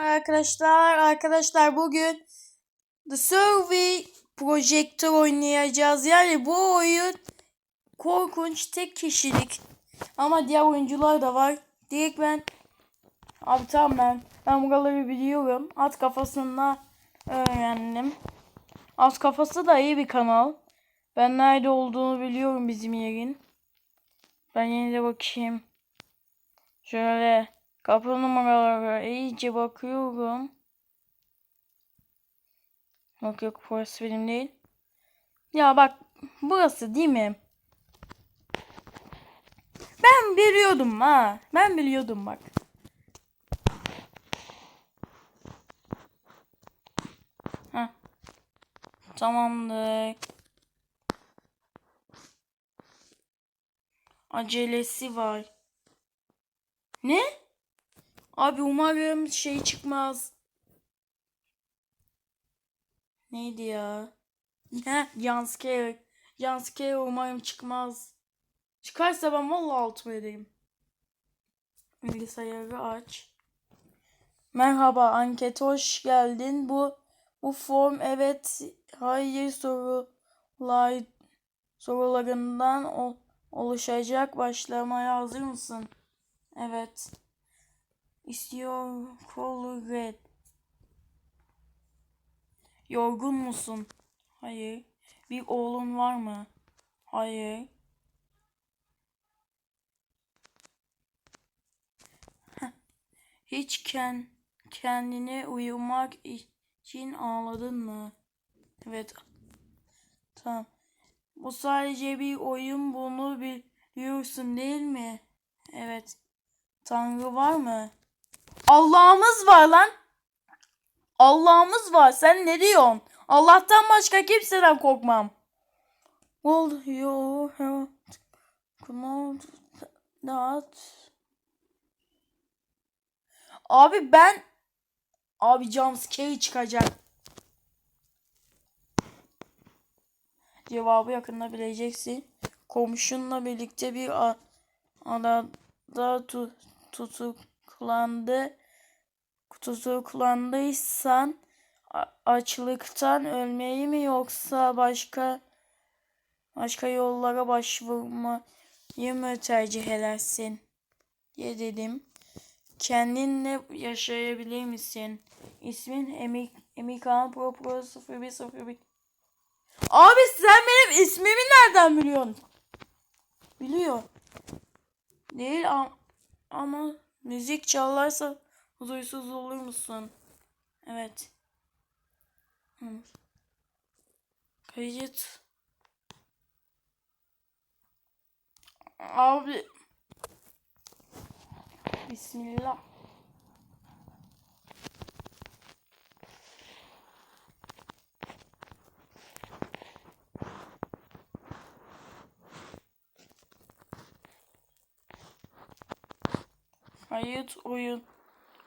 Arkadaşlar, arkadaşlar bugün The Survey Projector oynayacağız. Yani bu oyun korkunç tek kişilik. Ama diğer oyuncular da var. Direkt ben Abi tamam ben ben buraları biliyorum. At kafasında öğrendim. At kafası da iyi bir kanal. Ben nerede olduğunu biliyorum bizim yerin. Ben yine de bakayım. Şöyle kapı numaraları iyice bakıyorum. Yok yok burası benim değil. Ya bak burası değil mi? Ben biliyordum ha. Ben biliyordum bak. Heh. Tamamdır. Acelesi var. Ne? Abi umarım şey çıkmaz. Neydi ya? Jumpscare. Jumpscare umarım çıkmaz. Çıkarsa ben vallahi altıma ederim. Bilgisayarı aç. Merhaba anket hoş geldin. Bu bu form evet hayır sorular sorularından oluşacak. Başlamaya hazır mısın? Evet. İstiyor red. Yorgun musun? Hayır. Bir oğlun var mı? Hayır. Hiç ken, kendine uyumak için ağladın mı? Evet. Tamam. Bu sadece bir oyun bunu biliyorsun değil mi? Evet. Tanrı var mı? Allah'ımız var lan. Allah'ımız var. Sen ne diyorsun? Allah'tan başka kimseden korkmam. Will you have not that? Abi ben Abi jumpscare çıkacak. Cevabı yakında bileceksin. Komşunla birlikte bir a- adada tu- tutuklandı. Tutuklandıysan açlıktan ölmeyi mi yoksa başka başka yollara başvurmayı mı tercih edersin? diye dedim. Kendinle yaşayabilir misin? İsmin Emik Emikan Pro Pro 0101. Abi sen benim ismimi nereden biliyorsun? Biliyor. Değil am- ama müzik çalarsa huzursuz olur musun? Evet. Hı. Kayıt. Abi. Bismillah. Kayıt oyun.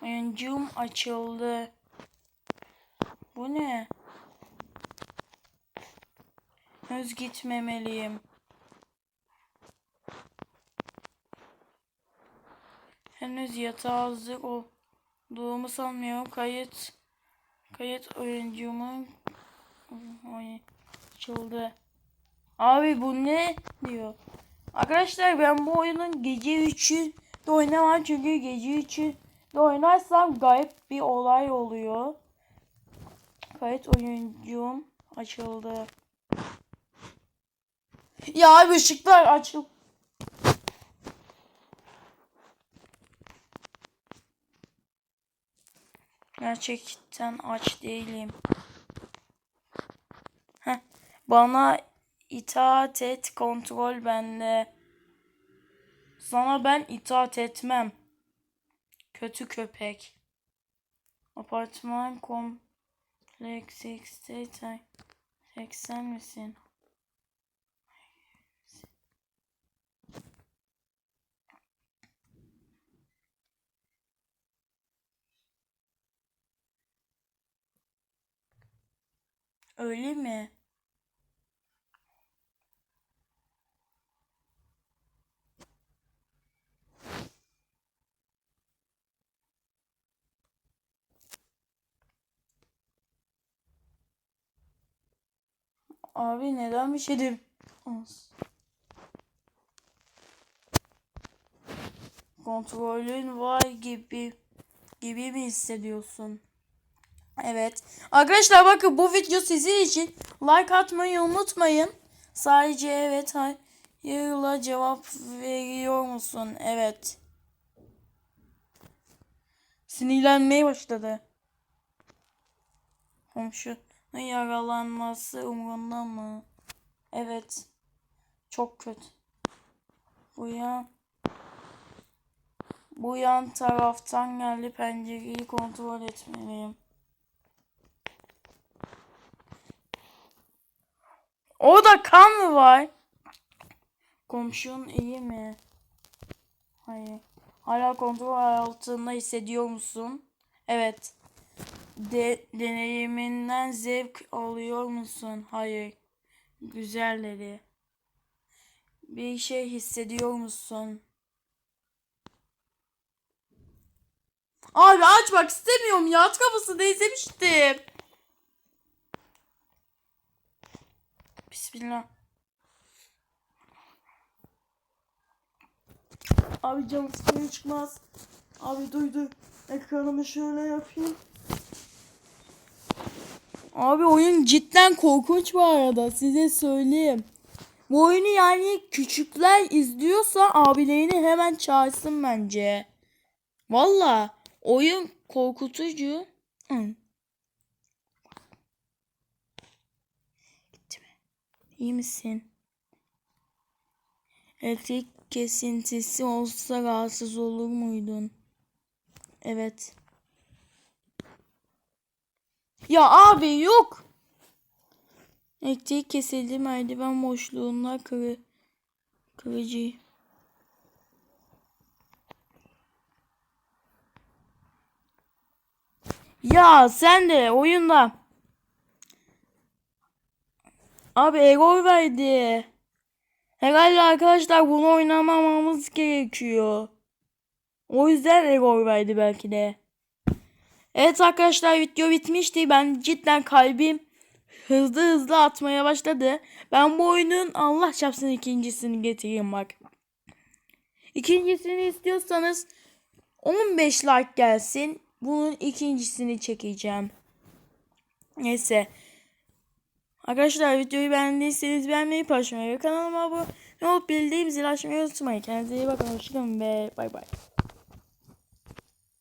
Oyuncum açıldı. Bu ne? Henüz gitmemeliyim. Henüz yatağa hazır olduğumu sanmıyorum. Kayıt kayıt oyuncumun Oy, açıldı. Abi bu ne diyor. Arkadaşlar ben bu oyunun gece 3'ü de oynamam çünkü gece 3'ü de oynarsam gayet bir olay oluyor. Kayıt oyuncum açıldı. Ya ışıklar açıl. Gerçekten aç değilim. Heh, bana itaat et, kontrol bende. Sana ben itaat etmem. Kötü köpek. Apartman kompleks X'te 80 misin? Öyle mi? Abi neden bir şey değil? Kontrolün var gibi gibi mi hissediyorsun? Evet. Arkadaşlar bakın bu video sizin için. Like atmayı unutmayın. Sadece evet hayırla cevap veriyor musun? Evet. Sinirlenmeye başladı. Komşunun yaralanması umurunda mı? Evet. Çok kötü. Bu yan bu yan taraftan geldi pencereyi kontrol etmeliyim. Orada kan mı var? Komşun iyi mi? Hayır. Hala kontrol altında hissediyor musun? Evet. De deneyiminden zevk alıyor musun? Hayır. Güzelleri. Bir şey hissediyor musun? Abi açmak istemiyorum ya. At kafasını izlemiştim. Bismillah. Abi cam sıkıntı çıkmaz. Abi duy duy. Ekranımı şöyle yapayım. Abi oyun cidden korkunç bu arada size söyleyeyim. Bu oyunu yani küçükler izliyorsa abilerini hemen çağırsın bence. Valla oyun korkutucu. Hı. Gitti mi? İyi misin? Elektrik kesintisi olsa rahatsız olur muydun? Evet. Ya abi yok. Elektrik kesildi merdiven boşluğunda kırı, kırıcı. Ya sen de oyunda. Abi error verdi. Herhalde arkadaşlar bunu oynamamamız gerekiyor. O yüzden error verdi belki de. Evet arkadaşlar video bitmişti. Ben cidden kalbim hızlı hızlı atmaya başladı. Ben bu oyunun Allah çarpsın ikincisini getireyim bak. İkincisini istiyorsanız 15 like gelsin. Bunun ikincisini çekeceğim. Neyse. Arkadaşlar videoyu beğendiyseniz beğenmeyi paylaşmayı ve kanalıma abone olup bildiğim zil açmayı unutmayın. Kendinize iyi bakın. Hoşçakalın ve bay bay.